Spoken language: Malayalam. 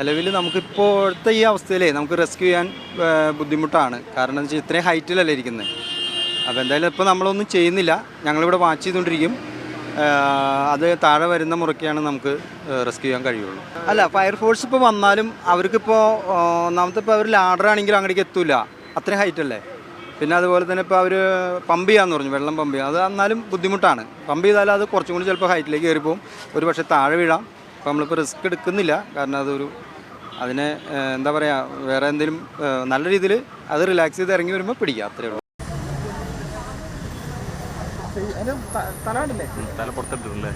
നിലവിൽ നമുക്കിപ്പോഴത്തെ ഈ അവസ്ഥയിലേ നമുക്ക് റെസ്ക്യൂ ചെയ്യാൻ ബുദ്ധിമുട്ടാണ്. കാരണം എന്താ വെച്ചാൽ ഇത്രയും ഹൈറ്റിലല്ലേ ഇരിക്കുന്നത് അപ്പോൾ എന്തായാലും ഇപ്പോൾ നമ്മളൊന്നും ചെയ്യുന്നില്ല. ഞങ്ങളിവിടെ വാച്ച് ചെയ്തുകൊണ്ടിരിക്കും അത് താഴെ വരുന്ന മുറയ്ക്കാണ് നമുക്ക് റെസ്ക്യൂ ചെയ്യാൻ കഴിയുള്ളൂ. അല്ല ഫയർഫോഴ്സ് ഇപ്പോൾ വന്നാലും അവർക്കിപ്പോൾ ഒന്നാമത്തെ ഇപ്പോൾ അവർ ലാഡർ ആണെങ്കിൽ അങ്ങോട്ടേക്ക് എത്തൂല. അത്രയും ഹൈറ്റല്ലേ പിന്നെ അതുപോലെ തന്നെ ഇപ്പോൾ അവർ പമ്പ് ചെയ്യാന്ന് പറഞ്ഞു വെള്ളം പമ്പ് ചെയ്യാം. അത് എന്നാലും ബുദ്ധിമുട്ടാണ്. പമ്പ് ചെയ്താലും അത് കുറച്ചും കൂടി ചിലപ്പോൾ ഹൈറ്റിലേക്ക് കയറി പോകും ഒരു പക്ഷേ താഴെ വീഴാം. അപ്പോൾ നമ്മളിപ്പോൾ റിസ്ക് എടുക്കുന്നില്ല. കാരണം അതൊരു അതിനെ എന്താ പറയുക വേറെ എന്തെങ്കിലും നല്ല രീതിയിൽ അത് റിലാക്സ് ചെയ്ത് ഇറങ്ങി വരുമ്പോൾ പിടിക്കുക അത്രേ ഉള്ളൂ. തല പുറത്തിട്ടില്ലേ